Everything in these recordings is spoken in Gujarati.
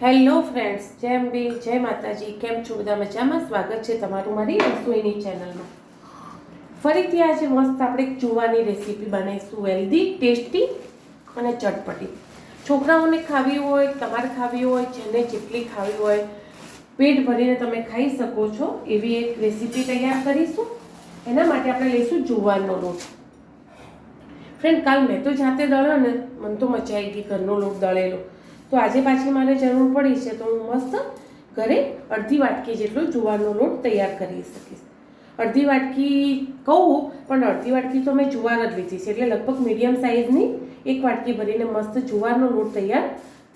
હેલો ફ્રેન્ડ્સ, જેમ બી, જય માતાજી, કેમ છો બધા મજામાં? સ્વાગત છે તમારું મારી રસોઈની ચેનલમાં. ફરીથી આજે મસ્ત આપણે ચૂવાની રેસીપી બનાવીશું હેલ્ધી ટેસ્ટી અને ચટપટી. છોકરાઓને ખાવી હોય, તમારે ખાવી હોય, જેને જેટલી ખાવી હોય, પેટ ભરીને તમે ખાઈ શકો છો. એવી એક રેસીપી તૈયાર કરીશું. એના માટે આપણે લઈશું જુવારનો લોટ. ફ્રેન્ડ, કાલ મેં તો જાતે દળ્યો ને, મને તો મજા આવી ગઈ ઘરનો લોટ દળેલો. તો આજે પાછી મારે જરૂર પડી છે તો હું મસ્ત ઘરે અડધી વાટકી જેટલો જુવારનો લોટ તૈયાર કરી શકીશ. અડધી વાટકી કહું, પણ અડધી વાટકી તો મેં જુવાર જ લીધી છે. એટલે લગભગ મીડિયમ સાઇઝની એક વાટકી ભરીને મસ્ત જુવારનો લોટ તૈયાર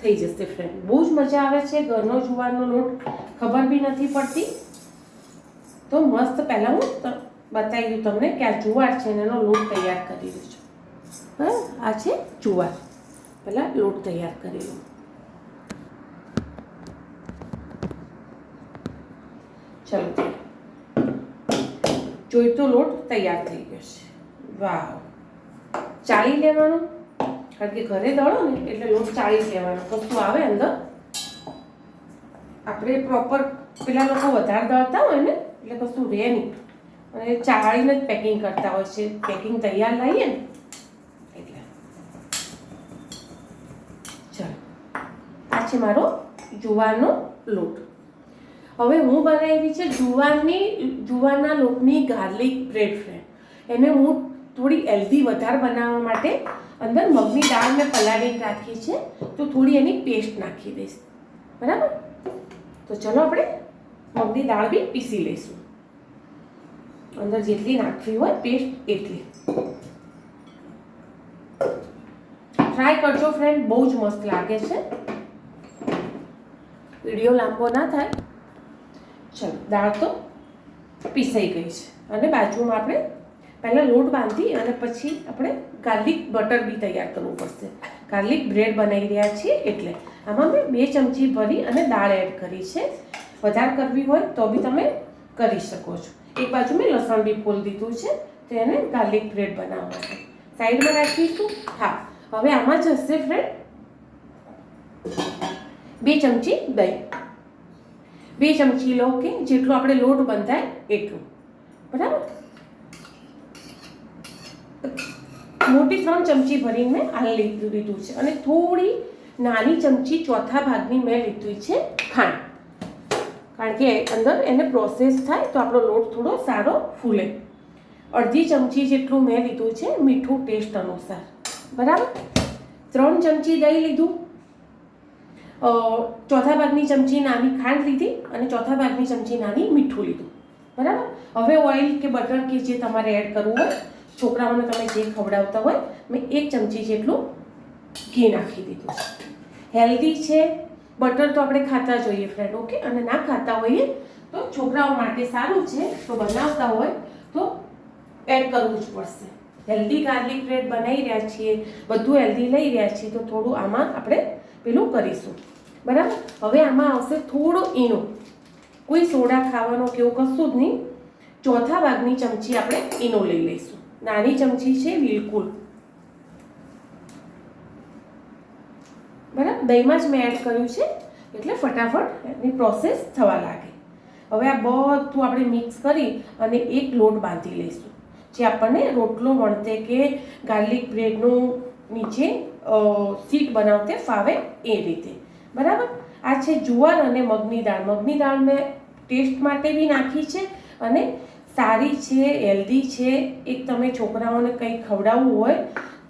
થઈ જશે ફ્રેન્ડ બહુ જ મજા આવે છે ઘરનો જુવારનો લોટ. ખબર બી નથી પડતી. તો મસ્ત પહેલાં હું બતાવી દઉં તમને કે આ જુવાર છે એનો લોટ તૈયાર કરી દઉં છું બરાબર આ છે જુવાર. પહેલાં લોટ તૈયાર કરી લઉં. ચલો. જોઈતો લોટ તૈયાર થઈ ગયો છે. વાવ. ચાળી લેવાનો? કારણ કે ઘરે દળો ને, એટલે લોટ ચાળી લેવાનો. કશું આવે અંદર? આપણે પ્રોપર પેલા લોકો વધારે દળતા હોય ને, એટલે કશું રહે નહીં. અને ચાળીને જ પેકિંગ કરતા હોય છે. પેકિંગ તૈયાર લાવીએ ને, એટલે. ચાલો. આ છે મારો જુવારનો લોટ. હવે હું બનાવી છે જુવારની જુવારના લોટની ગાર્લિક બ્રેડ ફ્રેન્ડ એને હું થોડી હેલ્ધી વધારે બનાવવા માટે અંદર મગની દાળ મેં પલાળીને રાખી છે. તો થોડી એની પેસ્ટ નાખી દઈશ. બરાબર? તો ચલો આપણે મગની દાળ બી પીસી લઈશું. અંદર જેટલી નાખવી હોય પેસ્ટ એટલી. ટ્રાય કરજો ફ્રેન્ડ બહુ જ મસ્ત લાગે છે. વીડિયો લાંબો ના થાય. ચલો દાળ તો પીસાઈ ગઈ છે. અને બાજુમાં આપણે પહેલાં લોટ બાંધી અને પછી આપણે ગાર્લિક બટર બી તૈયાર કરવું પડશે. ગાર્લિક બ્રેડ બનાવી રહ્યા છીએ એટલે આમાં મેં બે ચમચી ભરી અને દાળ એડ કરી છે. વધારે કરવી હોય તો બી તમે કરી શકો છો. એક બાજુ મેં લસણ બી ફોલ દીધું છે તો એને ગાર્લિક બ્રેડ બનાવવા માટે સાઈડમાં રાખીશું? હા. હવે આમાં જશે ફ્રેન્ડ બે ચમચી દહીં. બે ચમચી લો કે જેટલો આપણે લોટ બંધાય એટલું. બરાબર? મોટી ત્રણ ચમચી ભરીને મેં આ લીધું લીધું છે અને થોડી નાની ચમચી ચોથા ભાગની મેં લીધી છે ખાંડ. કારણ કે અંદર એને પ્રોસેસ થાય તો આપણો લોટ થોડો સારો ફૂલે. અડધી ચમચી જેટલું મેં લીધું છે મીઠું ટેસ્ટ અનુસાર. બરાબર? ત્રણ ચમચી દહીં લીધું. ચોથા ભાગની ચમચી નાની ખાંડ લીધી અને ચોથા ભાગની ચમચી નાની મીઠું લીધું. બરાબર? હવે ઓઇલ કે બટર કે જે તમારે એડ કરવું હોય, છોકરાઓને તમે જે ખવડાવતા હોય, મેં એક ચમચી જેટલું ઘી નાખી દીધું હેલ્ધી છે, બટર તો આપણે ખાતા જોઈએ ફ્રેન્ડ ઓકે અને ના ખાતા હોઈએ તો છોકરાઓ માટે સારું છે, તો બનાવતા હોય તો એડ કરવું જ પડશે. હેલ્ધી ગાર્લિક બ્રેડ બનાવી રહ્યા છીએ, બધું હેલ્ધી લઈ રહ્યા છીએ, તો થોડું આમાં આપણે પેલું કરીશું. બરાબર? હવે આમાં આવશે થોડો ઈનો કોઈ સોડા ખાવાનો કે એવું કશું જ નહીં. ચોથા ભાગની ચમચી આપણે ઈનો લઈ લઈશું. નાની ચમચી છે બિલકુલ. બરાબર? દહીંમાં જ મેં એડ કર્યું છે. એટલે ફટાફટ એની પ્રોસેસ થવા લાગે. હવે આ બધું આપણે મિક્સ કરી અને એક લોટ બાંધી લઈશું. જે આપણને રોટલો વણતે કે ગાર્લિક બ્રેડનું નીચે સીટ બનાવતે ફાવે એ રીતે. બરાબર? આ છે જુવાર અને મગની દાળ. મગની દાળ મેં ટેસ્ટ માટે બી નાખી છે અને સારી છે, હેલ્ધી છે. એક તમે છોકરાઓને કંઈ ખવડાવવું હોય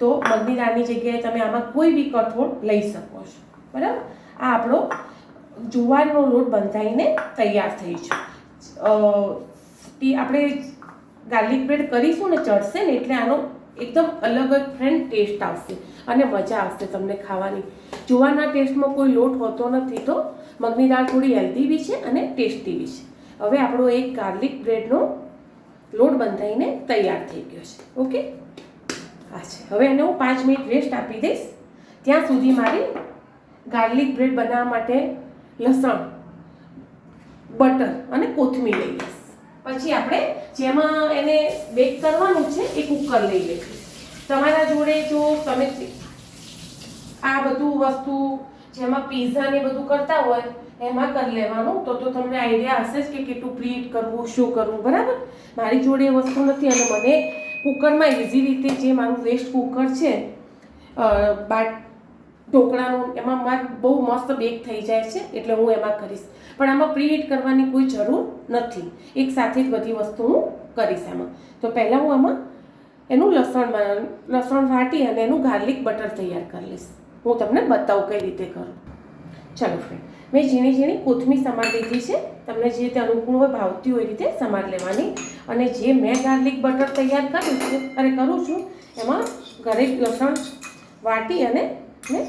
તો મગની દાળની જગ્યાએ તમે આમાં કોઈ બી કઠોળ લઈ શકો છો. બરાબર? આ આપણો જુવારનો લોટ બંધાઈને તૈયાર થઈ છે. આપણે ગાર્લિક બ્રેડ કરીશું ને ચડશે ને એટલે આનો એકદમ અલગ જ ફ્રેન્ડ ટેસ્ટ આવશે અને મજા આવશે તમને ખાવાની. જુવારના ટેસ્ટમાં કોઈ લોટ હોતો નથી તો મગની દાળ થોડી હેલ્ધી બી છે અને ટેસ્ટી બી છે. હવે આપણો એક ગાર્લિક બ્રેડનો લોટ બંધાઈને તૈયાર થઈ ગયો છે. ઓકે હા છે. હવે એને હું પાંચ મિનિટ રેસ્ટ આપી દઈશ. ત્યાં સુધી મારે ગાર્લિક બ્રેડ બનાવવા માટે લસણ બટર અને કોથમીર લઈ લઈશ. પછી આપણે જેમાં એને બેક કરવાનું છે એ કુકર લઈ લઈશું. તમારા જોડે જો તમે આ બધું વસ્તુ જેમાં પીઝા ને બધું કરતા હોય, એમાં કરી લેવાનું, તો તો તમને આઈડિયા હશે જ કે કેટલું પ્રીટ કરવું, શું કરવું, બરાબર? મારી જોડે એ વસ્તુ નથી અને મને કુકરમાં ઇઝી રીતે જે મારું વેસ્ટ કુકર છે બાટ ઢોકળાનું, એમાં બહુ મસ્ત બેક થઈ જાય છે, એટલે હું એમાં કરીશ. પણ આમાં પ્રીહીટ કરવાની કોઈ જરૂર નથી. એક સાથે જ બધી વસ્તુ હું કરીશ એમાં. તો પહેલાં હું આમાં એનું લસણ લસણ વાટી અને એનું ગાર્લિક બટર તૈયાર કરી લઈશ. હું તમને બતાવું કઈ રીતે કરું. ચાલો ફ્રેન્ડ મેં ઝીણી ઝીણી કોથમીર સમાર લીધી છે. તમને જે રીતે અનુકૂળ હોય, ભાવતી હોય એ રીતે સમાર લેવાની. અને જે મેં ગાર્લિક બટર તૈયાર કર્યું છે અરે કરું છું, એમાં ઘરે લસણ વાટી અને મેં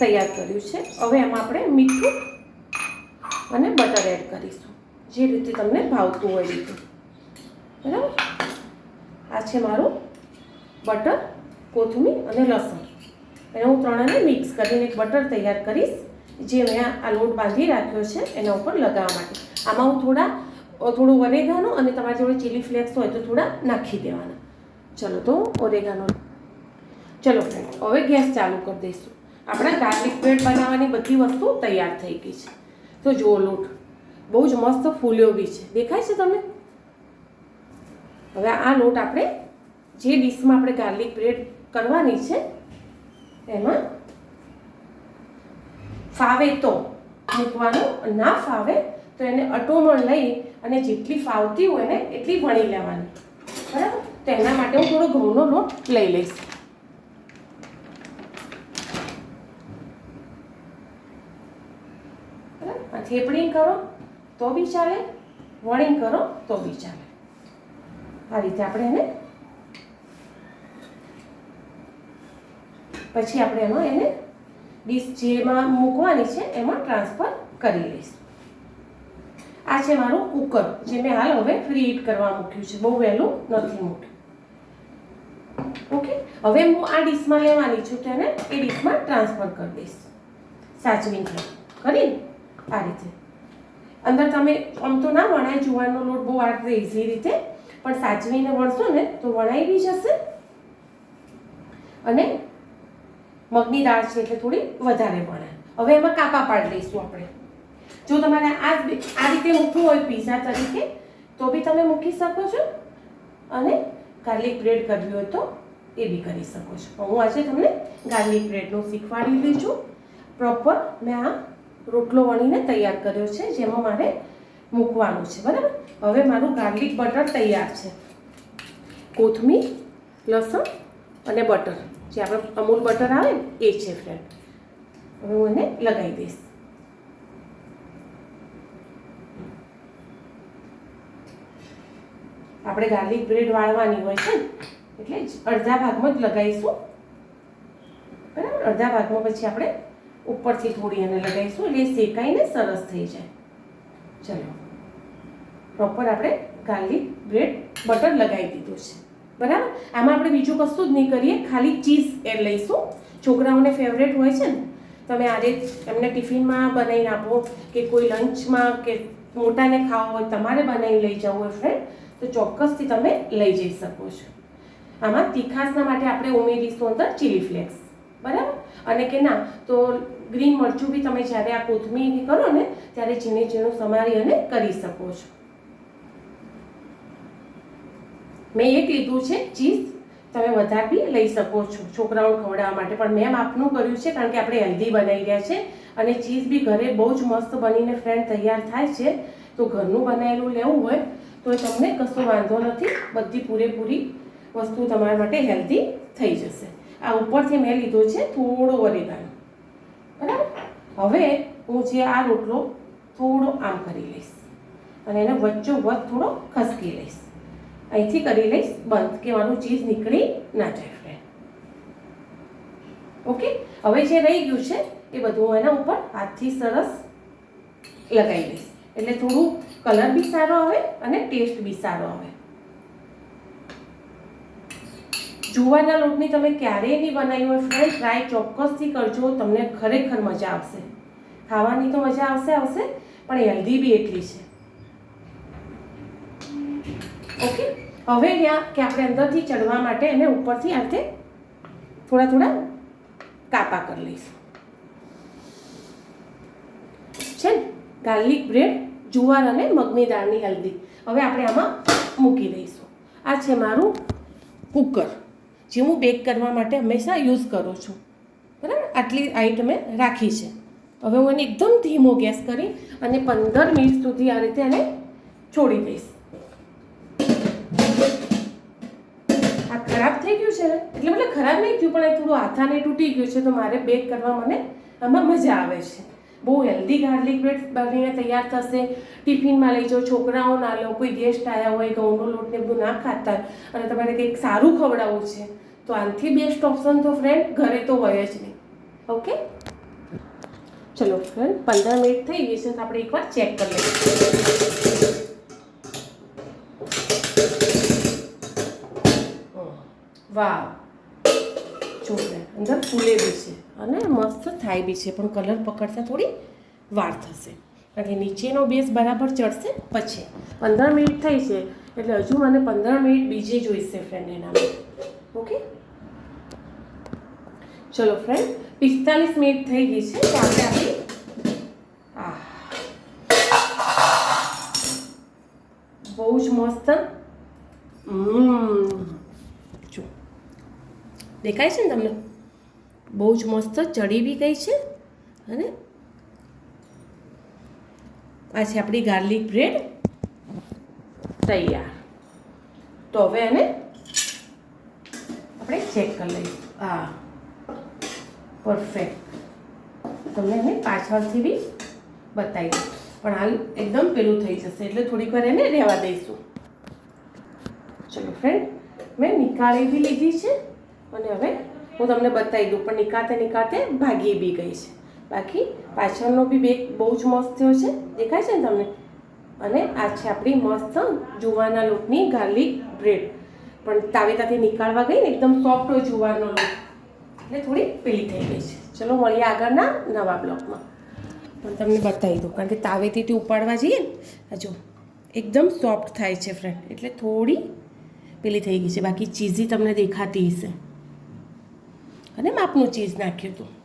તૈયાર કર્યું છે. હવે એમાં આપણે મીઠું અને બટર એડ કરીશું. જે રીતે તમને ભાવતું હોય રીતે. બરાબર? આ છે મારું બટર કોથમીર અને લસણ. એને હું ત્રણેને મિક્સ કરીને એક બટર તૈયાર કરીશ, જે મેં આ લોટ બાંધી રાખ્યો છે એના ઉપર લગાવવા માટે. આમાં હું થોડા, થોડું ઓરેગાનો અને તમારી જોડે ચીલી ફ્લેક્સ હોય તો થોડા નાખી દેવાના. ચલો તો ઓરેગાનો ચલો ફ્રેન્ડ હવે ગેસ ચાલુ કરી દઈશું. આપણે ગાર્લિક બ્રેડ બનાવવાની બધી વસ્તુ તૈયાર થઈ ગઈ છે. તો જુઓ લોટ. બહુ જ મસ્ત ફૂલ્યો બી છે. દેખાય છે તમને? હવે આ લોટ આપણે જે ડીશમાં આપણે ગાર્લિક બ્રેડ કરવાની છે, એમાં ફાવે તો મૂકવાનું, ના ફાવે તો એને અટોમણ લઈ અને જેટલી ફાવતી હોય ને એટલી વણી લેવાની. બરાબર? તો એના માટે હું થોડો ઘઉંનો લોટ લઈ લઈશ. થેપડી કરો, તો બી ચાલે, વણી કરો, તો બી ચાલે. આ રીતે આપણે એને પછી આપણે એમાં એને ડીશ જેમાં મૂકવાની છે, એમાં ટ્રાન્સફર કરી લઈશું. આ છે મારું કુકર, જે મેં હાલ હવે ફ્રી હીટ કરવા મૂક્યું છે, બહુ વહેલું નથી મૂક્યું. ઓકે હવે હું આ ડીશમાં લેવાની છું તેને એ ડીશમાં ટ્રાન્સફર કરી દઈશ. સાચવીને કરી આ રીતે. અંદર તમે આમ તો ના વણાય, જુવારનો લોટ બહુ આ રીતે ઇઝી રીતે, પણ સાચવીને વણશો ને, તો વણાઈ બી જશે. અને મગની દાળ છે એટલે થોડી વધારે વણાય. હવે એમાં કાપા પાડી લઈશું આપણે. જો તમારે આ આ રીતે મૂકવું હોય પીઝા તરીકે, તો બી તમે મૂકી શકો છો. અને ગાર્લિક બ્રેડ કરવી હોય તો એ બી કરી શકો છો. હું આજે તમને ગાર્લિક બ્રેડનું શીખવાડી લઈ છું પ્રોપર મેં આ રોટલો વણીને તૈયાર કર્યો છે, જેમાં મારે મૂકવાનું છે, બરાબર? હવે મારું ગાર્લિક બટર તૈયાર છે. કોથમીર, લસણ અને બટર. જે આપણે અમૂલ બટર આવે ને, એ છે ફ્રેન્ડ હવે હું એને લગાવી દઈશ. આપણે ગાર્લિક બ્રેડ વાળવાની હોય છે એટલે અડધા ભાગમાં જ લગાવીશું. બરાબર? અડધા ભાગમાં પછી આપણે ઉપરથી થોડી એને લગાવીશું, એટલે શેકાઈને સરસ થઈ જાય. ચલો. પ્રોપર આપણે ગાર્લિક બ્રેડ બટર લગાવી દીધું છે. બરાબર? આમાં આપણે બીજું કશું જ નહીં કરીએ, ખાલી ચીઝ એડ લઈશું. છોકરાઓને ફેવરેટ હોય છે ને, તમે આજે એમને ટિફિનમાં બનાવીને આપો કે કોઈ લંચમાં કે મોટાને ખાવો હોય, તમારે બનાવીને લઈ જવું હોય ફ્રેન્ડ તો ચોક્કસથી તમે લઈ જઈ શકો છો. આમાં તીખાસના માટે આપણે ઉમેરીશું અંદર ચીલી ફ્લેક્સ બરાબર? અને કે ના, તો ગ્રીન મરચું બી તમે જ્યારે આ કોથમીર કરો ને, ત્યારે ઝીણે ઝીણું સમારી અને કરી શકો છો. મેં એક લીધું છે, ચીઝ. તમે વધારે બી લઈ શકો છો. છોકરાઓને ખવડાવવા માટે પણ મેં આપનું કર્યું છે, કારણ કે આપણે હેલ્ધી બનાવી રહ્યા છે. અને ચીઝ બી ઘરે બહુ જ મસ્ત બનીને ફ્રેન્ડ તૈયાર થાય છે. તો ઘરનું બનાવેલું લેવું હોય, તો તમને કશો વાંધો નથી. બધી પૂરેપૂરી વસ્તુ તમારા માટે હેલ્ધી થઈ જશે. આ ઉપરથી મેં લીધો છે થોડો ઓરેગાનો બરાબર? હવે હું જે આ રોટલો થોડો આમ કરી લઈશ અને એને વચ્ચો વચ્ચ થોડો ખસકી લઈશ. અહીંથી કરી લઈશ, બંધ, કે મારું ચીઝ નીકળી ના જાય ફ્રેન્ડ. ઓકે? હવે જે રહી ગયું છે એ બધું હું એના ઉપર હાથથી સરસ લગાવી લઈશ. એટલે થોડું કલર બી સારો આવે અને ટેસ્ટ બી સારો આવે. જુવારના લોટની તમે ક્યારેય નહીં બનાવી હોય ફ્રેન્ડ ટ્રાય ચોક્કસથી કરજો, તમને ખરેખર મજા આવશે. ખાવાની તો મજા આવશે આવશે, પણ હેલ્ધી બી એટલી છે. ઓકે હવે ત્યાં કે આપણે અંદરથી ચડવા માટે એને ઉપરથી આ રીતે થોડા થોડા કાપા કરી લઈશું. છે ને? ગાર્લિક બ્રેડ, જુવાર અને મગની દાળની હેલ્ધી હવે આપણે આમાં મૂકી દઈશું. આ છે મારું કુકર. જે હું બેક કરવા માટે હંમેશા યુઝ કરું છું. બરાબર? આટલી હાઈટ મેં રાખી છે. હવે હું એને એકદમ ધીમો ગેસ કરી અને પંદર મિનિટ સુધી આ રીતે એને છોડી દઈશ. આ ખરાબ થઈ ગયું છે. ને એટલે મતલબ ખરાબ નહીં થયું, પણ એ થોડું હાથાને તૂટી ગયું છે, તો મારે બેક કરવા મને આમાં મજા આવે છે. બહુ હેલ્ધી ગાર્લિક બ્રેડ બનીને તૈયાર થશે. ટિફિનમાં લઈ જાઓ છોકરાઓ ના લો, કોઈ ગેસ્ટ આવ્યા હોય ઘઉંનો લોટ ને બધું ના ખાતા અને તમારે કંઈક સારું ખવડાવવું છે, તો આનાથી બેસ્ટ ઓપ્શન તો ફ્રેન્ડ ઘરે તો હોય જ નહીં. ઓકે ચલો ફ્રેન્ડ પંદર મિનિટ થઈ ગઈ છે, તો આપણે એકવાર ચેક કરી લઈએ. વાવ. જો અંદર ફૂલે બી છે અને મસ્ત થાય બી છે, પણ કલર પકડતા થોડી વાર થશે. કારણ કે નીચેનો બેઝ બરાબર ચડશે પછી. પંદર મિનિટ થઈ છે, એટલે હજુ મને પંદર મિનિટ બીજી જોઈશે ફ્રેન્ડ એનામાં ઓકે ચલો ફ્રેન્ડ પિસ્તાલીસ મિનિટ થઈ ગઈ છે, તો આપણે આપણી બહુ જ મસ્ત. હમ. દેખાય છે ને તમને? બહુ જ મસ્ત ચડી બી ગઈ છે અને આ છે આપણી ગાર્લિક બ્રેડ તૈયાર. તો હવે એને આપણે ચેક કરી લઈએ. હા. પરફેક્ટ તમને એને પાછળથી બી બતાવી પણ હાલ એકદમ પેલું થઈ જશે, એટલે થોડીક વાર એને રહેવા દઈશું. ચલો ફ્રેન્ડ મેં નીકાળી બી લીધી છે. અને હવે હું તમને બતાવી દઉં, પણ નિકાળતે નિકાતે ભાગી બી ગઈ છે. બાકી પાછળનો બી બેગ બહુ જ મસ્ત થયો છે, દેખાય છે ને તમને? અને આ છે આપણી મસ્ત જુવારના લોટની ગાર્લિક બ્રેડ પણ તાવેતાથી નીકાળવા ગઈ ને, એકદમ સોફ્ટ હોય જુવારનો લોટ એટલે થોડી પીલી થઈ ગઈ છે. ચલો મળીએ આગળના નવા બ્લોકમાં પણ તમને બતાવી દઉં, કારણ કે તાવેથી તે ઉપાડવા જઈએ ને હજુ એકદમ સોફ્ટ થાય છે ફ્રેન્ડ એટલે થોડી પેલી થઈ ગઈ છે. બાકી ચીઝી તમને દેખાતી હશે. અને માપનું ચીઝ નાખ્યું હતું.